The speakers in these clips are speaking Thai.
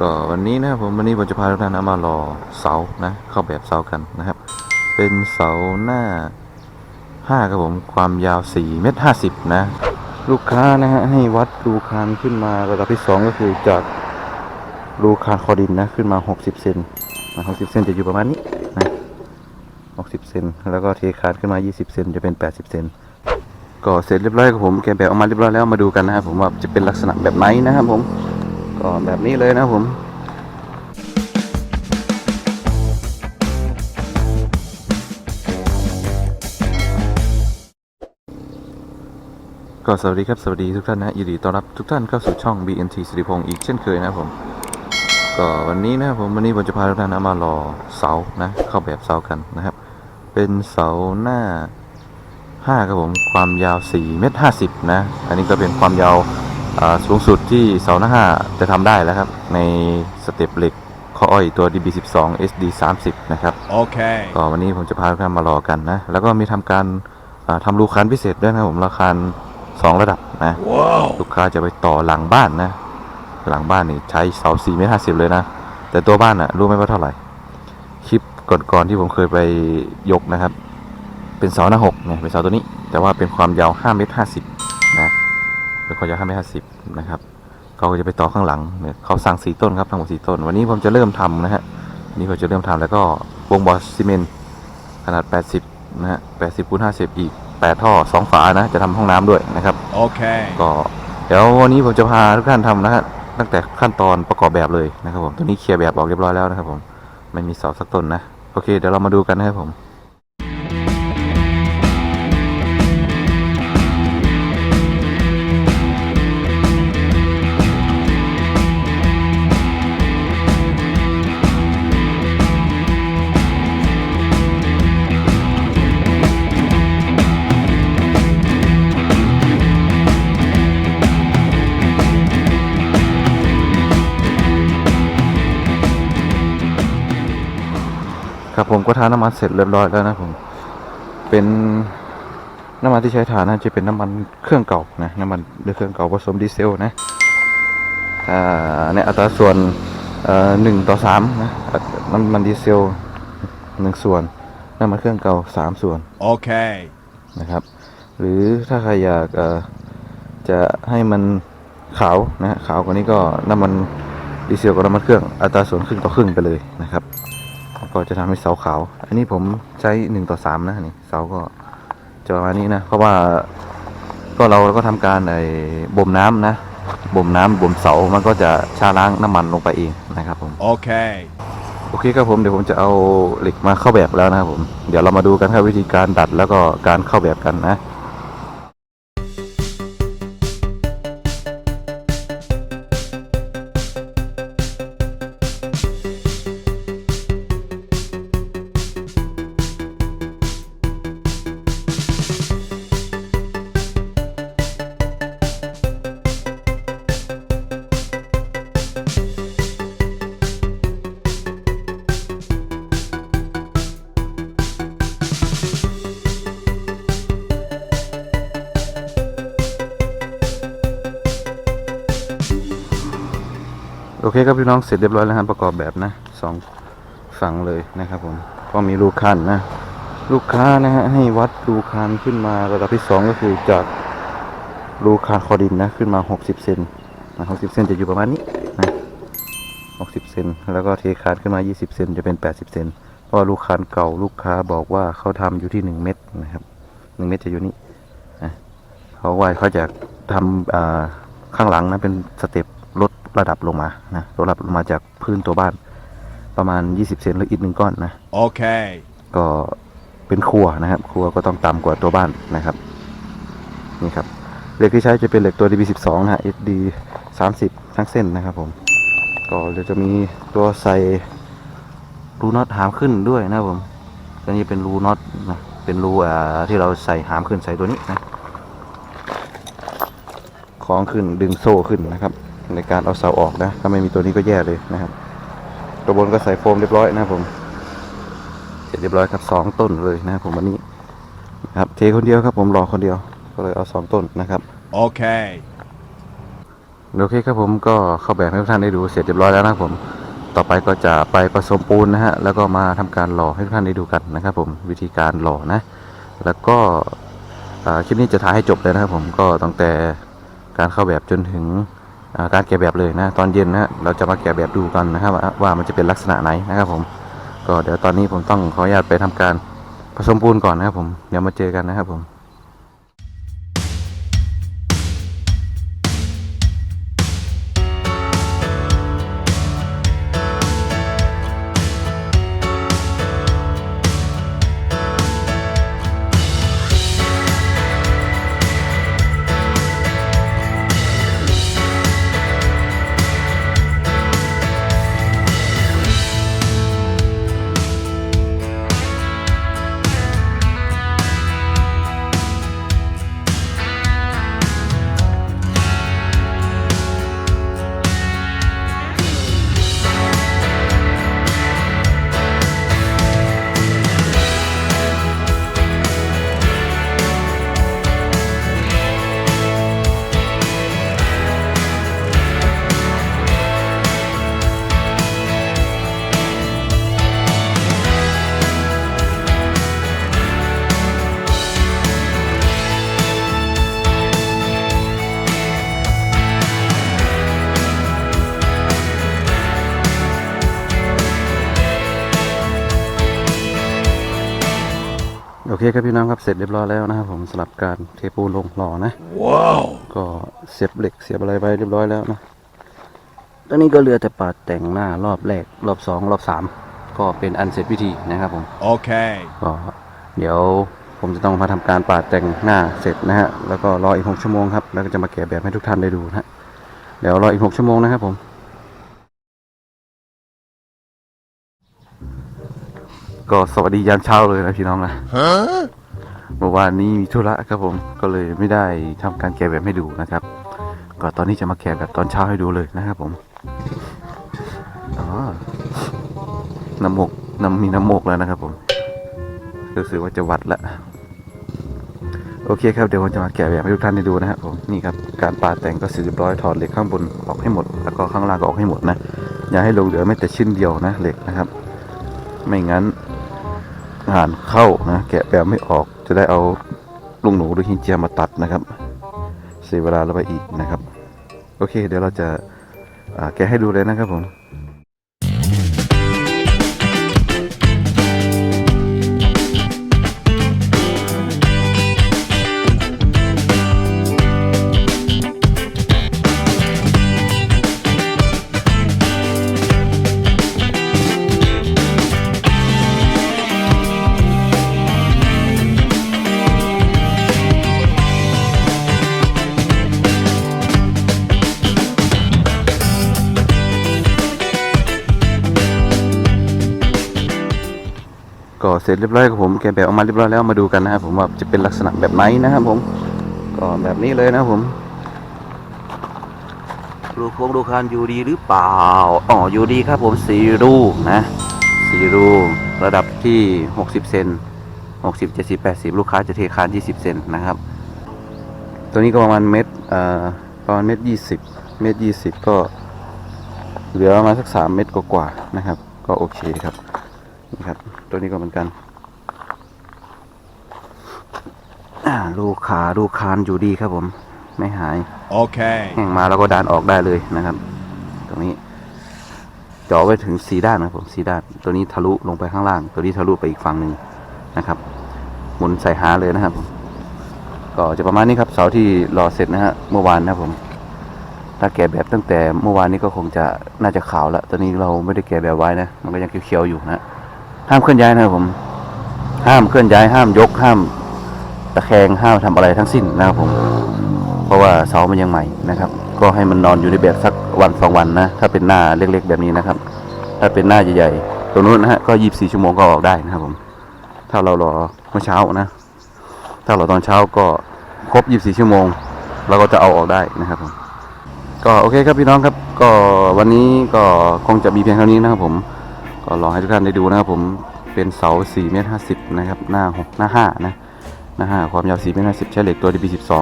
ก็วันนี้นะครับผมวันนี้ผมจะพาทุกท่านมารอเสานะ เข้าแบบเสากันนะครับ เป็นเสาหน้าห้าครับผมความยาว4เมตร50นะ ลูกค้านะฮะให้วัดรูคานขึ้นมาระดับที่สองก็คือจากรูคานคอดินนะขึ้นมา60เซนนะ60เซนจะอยู่ประมาณนี้นะ60เซนแล้วก็เทคานขึ้นมา20เซนจะเป็น80เซนก็เสร็จเรียบร้อยครับผมแกแบบออกมาเรียบร้อยแล้วมาดูกันนะครับผมว่าจะเป็นลักษณะแบบไหนนะครับผม ก็แบบนี้เลยนะผม ก็สวัสดีครับ สวัสดีทุกท่านนะยินดีต้อนรับทุกท่านเข้าสู่ช่อง BNT สิริพงศ์อีกเช่นเคยนะผม ก็วันนี้นะผมวันนี้ผมจะพาทุกท่านนะมารอเสานะ เข้าแบบเสากันนะครับ เป็นเสาหน้าห้าครับผมความยาว4เมตร50นะ อันนี้ก็เป็นความยาว สูงสุดที่เสาหน้าห้าจะทำได้แล้วครับ ในสเต็ปเหล็กข้ออ้อยตัว DB12 SD 30 นะครับ Okay. ก็วันนี้ผมจะพาทุกท่านมารอกันนะ แล้วก็มีทำการอ่าทำรูคานพิเศษด้วยนะครับผมราคาสองระดับนะ Whoa. ลูกค้าจะไปต่อหลังบ้านนะ หลังบ้านนี่ใช้เสาสี่เมตรห้าสิบเลยนะ แต่ตัวบ้านอะรู้ไหมว่าเท่าไหร่ คลิปก่อนๆที่ผมเคยไปยกนะครับ เป็นเสาหน้าหกเนี่ยเป็นเสาตัวนี้ แต่ว่าเป็นความยาวห้าเมตรห้าสิบนะ เป็นความยาวห้าเมตรห้าสิบนะครับเขาก็จะไปต่อข้างหลังเนี่ยเขาสั่งสี่ต้นครับทั้งหมดสี่ต้น วันนี้ผมจะเริ่มทำนะฮะวันนี้ผมจะเริ่มทำแล้วก็วงบอสซีเมนต์ขนาด 80นะฮะ80คูณ50 อีก 8 ท่อ 2 ฝานะ จะทำห้องน้ำด้วยนะครับ Okay. ก็เดี๋ยววันนี้ผมจะพาทุกท่านทำนะฮะตั้งแต่ขั้นตอนประกอบแบบเลยนะครับผมตัวนี้เคลียร์แบบออกเรียบร้อยแล้วนะครับผมไม่มีเสาสักต้นนะ โอเค เดี๋ยวเรามาดูกันนะครับผม ก็ทาน้ำมันเสร็จเรียบร้อยแล้วนะผม เป็นน้ำมันที่ใช้ทานะจะเป็นน้ำมันเครื่องเก่านะน้ำมันเครื่องเก่าผสมดีเซลนะอ่าในอัตราส่วนเอ่อหนึ่งต่อสามนะอัตน้ำมันดีเซลหนึ่งส่วนน้ำมันเครื่องเก่าสามส่วน Okay. นะครับ หรือถ้าใครอยากเอ่อจะให้มันขาวนะฮะขาวกว่านี้ก็น้ำมันดีเซลกับน้ำมันเครื่องอัตราส่วนครึ่งต่อครึ่งไปเลยนะครับ ก็จะทำให้เสาขาว อันนี้ผมใช้หนึ่งต่อสามนะนี่เสาก็จะประมาณนี้นะ เพราะว่าก็เราก็ทำการไอ้บ่มน้ำนะบ่มน้ำบ่มเสามันก็จะชาล้างน้ำมันลงไปเองนะครับผม Okay. โอเคครับผมเดี๋ยวผมจะเอาเหล็กมาเข้าแบบแล้วนะครับผมเดี๋ยวเรามาดูกันครับวิธีการดัดแล้วก็การเข้าแบบกันนะ โอเคครับพี่น้องเสร็จเรียบร้อยแล้วครับประกอบแบบนะสองฝั่งเลยนะครับผมก็มีรูคันนะ ลูกค้านะฮะให้วัดรูคานขึ้นมาระดับที่สองก็คือจากรูคานคอดินนะขึ้นมา60เซนนะ60เซนจะอยู่ประมาณนี้นะ60เซนแล้วก็เทคานขึ้นมา20เซนจะเป็น80เซนเพราะลูกคานเก่าลูกค้าบอกว่าเขาทำอยู่ที่1เม็ดนะครับ1เม็ดจะอยู่นี่นะเขาว่าเขาจะทำข้างหลังนะเป็นสเต็ป ระดับลงมานะลดระดับลงมาจากพื้นตัวบ้านประมาณ 20 เซนหรืออีกหนึ่งก้อนนะ Okay. ก็เป็นครัวนะครับ ครัวก็ต้องต่ำกว่าตัวบ้านนะครับนี่ครับเหล็กที่ใช้จะเป็นเหล็กตัว DB12 นะฮะ SD 30 ทั้งเส้นนะครับผมก็เดี๋ยวจะมีตัวใส่รูน็อตหามขึ้นด้วยนะครับผมตัวนี้เป็นรูน็อตนะเป็นรูอ่าที่เราใส่หามขึ้นใส่ตัวนี้นะคล้องขึ้นดึงโซ่ขึ้นนะครับ ในการเอาเสาออกนะ ถ้าไม่มีตัวนี้ก็แย่เลยนะครับ ตัวบนก็ใส่โฟมเรียบร้อยนะครับผม เสร็จเรียบร้อยครับสองต้นเลยนะครับผมวันนี้นะครับเทคนเดียวครับผมรอคนเดียว ก็เลยเอาสองต้นนะครับ Okay. โอเคครับผมก็เข้าแบบให้ทุกท่านได้ดูเสร็จเรียบร้อยแล้วนะครับผม ต่อไปก็จะไปผสมปูนนะฮะ แล้วก็มาทำการหล่อให้ทุกท่านได้ดูกันนะครับผมวิธีการหล่อนะ แล้วก็อ่าคลิปนี้จะถ่ายให้จบเลยนะครับผมก็ตั้งแต่การเข้าแบบจนถึงอ่า การแกะแบบเลยนะตอนเย็นนะเราจะมาแกะแบบดูกันนะครับว่าว่ามันจะเป็นลักษณะไหนนะครับผมก็เดี๋ยวตอนนี้ผมต้องขออนุญาตไปทำการผสมปูนก่อนนะครับผมเดี๋ยวมาเจอกันนะครับผม คครับพี่น้องครับเสร็จเรียบร้อยแล้วนะครับผมสำหรับการเทปูนลงหล่อนะว้าวก็เสียบเหล็กเสียบอะไรไปเรียบร้อยแล้วนะตอนนี้ก็เหลือแต่ปาดแต่งหน้ารอบแรกรอบสองรอบสามก็เป็นอันเสร็จพิธีนะครับผม Okay. ก็เดี๋ยวผมจะต้องมาทำการปาดแต่งหน้าเสร็จนะฮะแล้วก็รออีกหกชั่วโมงครับแล้วก็จะมาแกะแบบให้ทุกท่านได้ดูนะฮะเดี๋ยวรออีกหกชั่วโมงนะครับผม ก็สวัสดียามเช้าเลยนะพี่น้องนะ Huh? เมื่อวานนี้มีธุระครับผมก็เลยไม่ได้ทำการแกะแบบให้ดูนะครับ ก็ตอนนี้จะมาแกะแบบตอนเช้าให้ดูเลยนะครับผมอ๋อน้ำมกน้ำมีน้ำมกแล้วนะครับผมรู้สึกว่าจะวัดละโอเคครับเดี๋ยวผมจะมาแกะแบบให้ทุกท่านได้ดูนะครับผมนี่ครับการปาดแต่งก็เสร็จเรียบร้อยถอดเหล็กข้างบนออกให้หมด แล้วก็ข้างล่างก็ออกให้หมดนะอย่าให้ลงเหลือแม้แต่ชิ้นเดียวนะเหล็กนะครับ ไม่งั้น งานเข้านะแกะแบบไม่ออกจะได้เอาลุงหนูหรือหินเจียมาตัดนะครับ เสียเวลาเราไปอีกนะครับ โอเค เดี๋ยวเราจะแกะให้ดูเลยนะครับผม เสร็จเรียบร้อยครับผมแกแบบออกมาเรียบร้อยแล้วมาดูกันนะครับผมว่าจะเป็นลักษณะแบบไหนนะครับผมก็แบบนี้เลยนะครับผมรูโค้งรูคานอยู่ดีหรือเปล่าอ๋ออยู่ดีครับผมสี่รูนะสี่รูระดับที่หกสิบเซนหกสิบเจ็ดสิบแปดสิบลูกค้าจะเทคานยี่สิบเซนนะครับ ตัวนี้ก็ประมาณเม็ดเอ่อประมาณเม็ดยี่สิบเม็ดยี่สิบก็เหลือประมาณสักสามเม็ดกว่าๆนะครับ ก็โอเคครับ นี่ครับ ตัวนี้ก็เหมือนกันอ่าลูกขาลูกคานอยู่ดีครับผม ไม่หาย Okay. แห้งมาแล้วก็ดานออกได้เลยนะครับ ตรงนี้เจาะไว้ถึงสีด้านนะครับผมสีด้าน ตัวนี้ทะลุลงไปข้างล่าง ตัวนี้ทะลุไปอีกฝั่งหนึ่งนะครับ หมุนใส่หาเลยนะครับผมก็จะประมาณนี้ครับเสาที่รอเสร็จนะฮะเมื่อวานนะครับผม ถ้าแกะแบบตั้งแต่เมื่อวานนี้ก็คงจะน่าจะขาวแล้วตอนนี้เราไม่ได้แกะแบบไว้นะ มันก็ยังเขียวๆอยู่นะ ห้ามเคลื่อนย้ายนะครับผม ห้ามเคลื่อนย้ายห้ามยกห้ามตะแคงห้ามทำอะไรทั้งสิ้นนะครับผม เพราะว่าเสามันยังใหม่นะครับ ก็ให้มันนอนอยู่ในแบบสักวันสองวันนะ ถ้าเป็นหน้าเล็กๆแบบนี้นะครับ ถ้าเป็นหน้าใหญ่ๆตรงนู้นนะฮะก็ยีบสี่ชั่วโมงก็ออกได้นะครับผม ถ้าเรารอเมื่อเช้านะ ถ้าเราตอนเช้าก็ครบยีบสี่ชั่วโมง เราก็จะเอาออกได้นะครับผมก็โอเคครับพี่น้องครับ ก็วันนี้ก็คงจะมีเพียงเท่านี้นะครับผม ก็ลองให้ทุกท่านได้ดูนะครับผมเป็นเสา4เมตร50นะครับหน้า6หน้า5นะหน้า5ความยาว4เมตร50ใช้เหล็กตัว DB12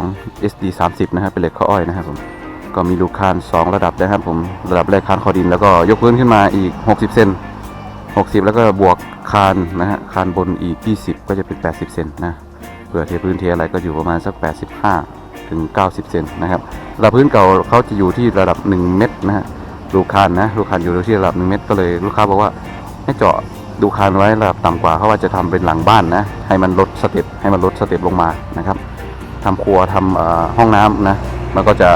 SD 30นะครับเป็นเหล็กข้ออ้อยนะครับผมก็มีลูกคาน 2 ระดับนะครับผมระดับแรกคานคอดินแล้วก็ยกพื้นขึ้นมาอีก 60 เซน60 แล้วก็บวกคานนะฮะคานบนอีก 20 ก็จะเป็น 80 เซนนะเพื่อเทพื้นเทอะไรก็อยู่ประมาณสัก 85 ถึง 90 เซนนะครับระดับพื้นเก่าเขาจะอยู่ที่ระดับ 1 เมตรนะฮะลูกคานนะลูกคานอยู่ที่ระดับ 1 เมตรก็เลยลูกค้าบอกว่า ให้เจาะดูคานไว้ระดับต่ำกว่าเพราะว่าจะทำเป็นหลังบ้านนะ ให้มันลดสเต็ปให้มันลดสเต็ปลงมานะครับทำครัวทำห้องน้ำนะ มันก็จะ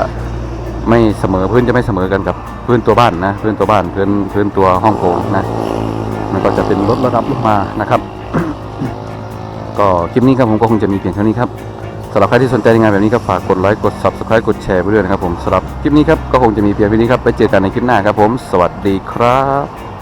ไม่เสมอพื้นจะไม่เสมอกันกับพื้นตัวบ้านนะ พื้นตัวบ้านพื้นพื้นตัวห้องโถงนะ มันก็จะเป็นลดระดับลงมานะครับ ก็คลิปนี้ครับผมก็คงจะมีเพียงเท่านี้ครับสำหรับใครที่สนใจในงานแบบนี้ก็ฝากกดไลค์กด subscribe กดแชร์ไปด้วยนะครับผมสำหรับคลิปนี้ครับก็คงจะมีเพียงเท่านี้ครับไปเจอกันในคลิปหน้าครับผม สวัสดีครับ